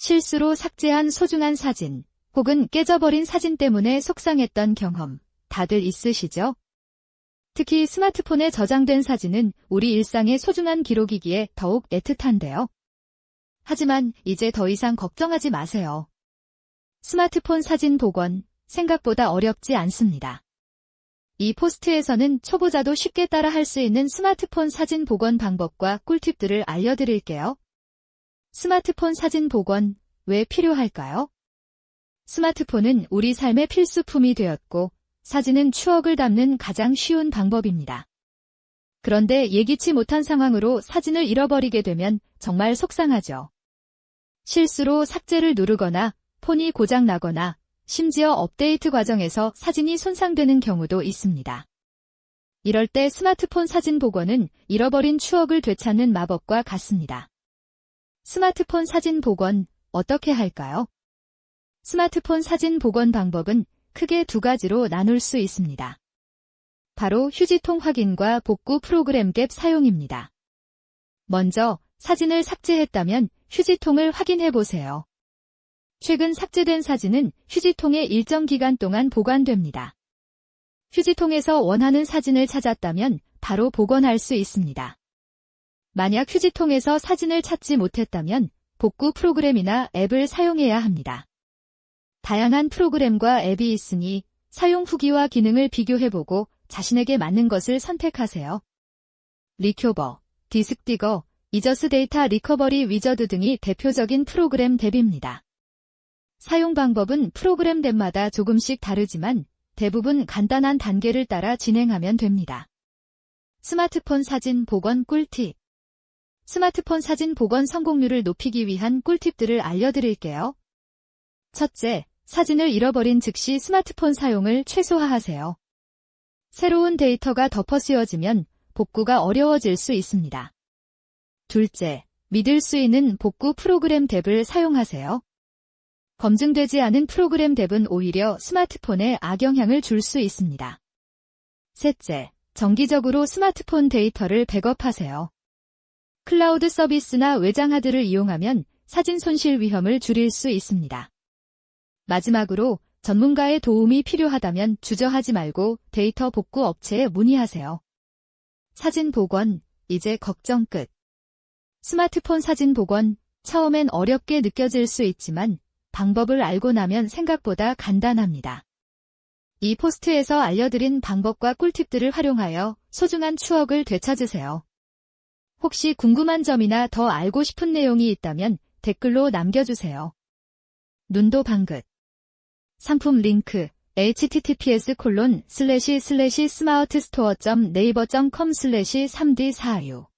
실수로 삭제한 소중한 사진, 혹은 깨져버린 사진 때문에 속상했던 경험, 다들 있으시죠? 특히 스마트폰에 저장된 사진은 우리 일상의 소중한 기록이기에 더욱 애틋한데요. 하지만 이제 더 이상 걱정하지 마세요. 스마트폰 사진 복원, 생각보다 어렵지 않습니다. 이 포스트에서는 초보자도 쉽게 따라 할 수 있는 스마트폰 사진 복원 방법과 꿀팁들을 알려드릴게요. 스마트폰 사진 복원, 왜 필요할까요? 스마트폰은 우리 삶의 필수품이 되었고, 사진은 추억을 담는 가장 쉬운 방법입니다. 그런데 예기치 못한 상황으로 사진을 잃어버리게 되면 정말 속상하죠. 실수로 삭제를 누르거나 폰이 고장 나거나 심지어 업데이트 과정에서 사진이 손상되는 경우도 있습니다. 이럴 때 스마트폰 사진 복원은 잃어버린 추억을 되찾는 마법과 같습니다. 스마트폰 사진 복원 어떻게 할까요? 스마트폰 사진 복원 방법은 크게 두 가지로 나눌 수 있습니다. 바로 휴지통 확인과 복구 프로그램 갭 사용입니다. 먼저 사진을 삭제했다면 휴지통을 확인해 보세요. 최근 삭제된 사진은 휴지통에 일정 기간 동안 보관됩니다. 휴지통에서 원하는 사진을 찾았다면 바로 복원할 수 있습니다. 만약 휴지통에서 사진을 찾지 못했다면 복구 프로그램이나 앱을 사용해야 합니다. 다양한 프로그램과 앱이 있으니 사용 후기와 기능을 비교해보고 자신에게 맞는 것을 선택하세요. 리큐버, 디스크디거, 이저스 데이터 리커버리 위저드 등이 대표적인 프로그램 탭입니다. 사용 방법은 프로그램 탭마다 조금씩 다르지만 대부분 간단한 단계를 따라 진행하면 됩니다. 스마트폰 사진 복원 꿀팁 스마트폰 사진 복원 성공률을 높이기 위한 꿀팁들을 알려드릴게요. 첫째, 사진을 잃어버린 즉시 스마트폰 사용을 최소화하세요. 새로운 데이터가 덮어 씌워지면 복구가 어려워질 수 있습니다. 둘째, 믿을 수 있는 복구 프로그램 탭을 사용하세요. 검증되지 않은 프로그램 탭은 오히려 스마트폰에 악영향을 줄 수 있습니다. 셋째, 정기적으로 스마트폰 데이터를 백업하세요. 클라우드 서비스나 외장 하드를 이용하면 사진 손실 위험을 줄일 수 있습니다. 마지막으로 전문가의 도움이 필요하다면 주저하지 말고 데이터 복구 업체에 문의하세요. 사진 복원, 이제 걱정 끝. 스마트폰 사진 복원, 처음엔 어렵게 느껴질 수 있지만 방법을 알고 나면 생각보다 간단합니다. 이 포스트에서 알려드린 방법과 꿀팁들을 활용하여 소중한 추억을 되찾으세요. 혹시 궁금한 점이나 더 알고 싶은 내용이 있다면 댓글로 남겨주세요. 눈도 방긋 상품 링크 https 콜론 슬래시 슬래시 스마트스토어 네이버.com 슬래시 3D4U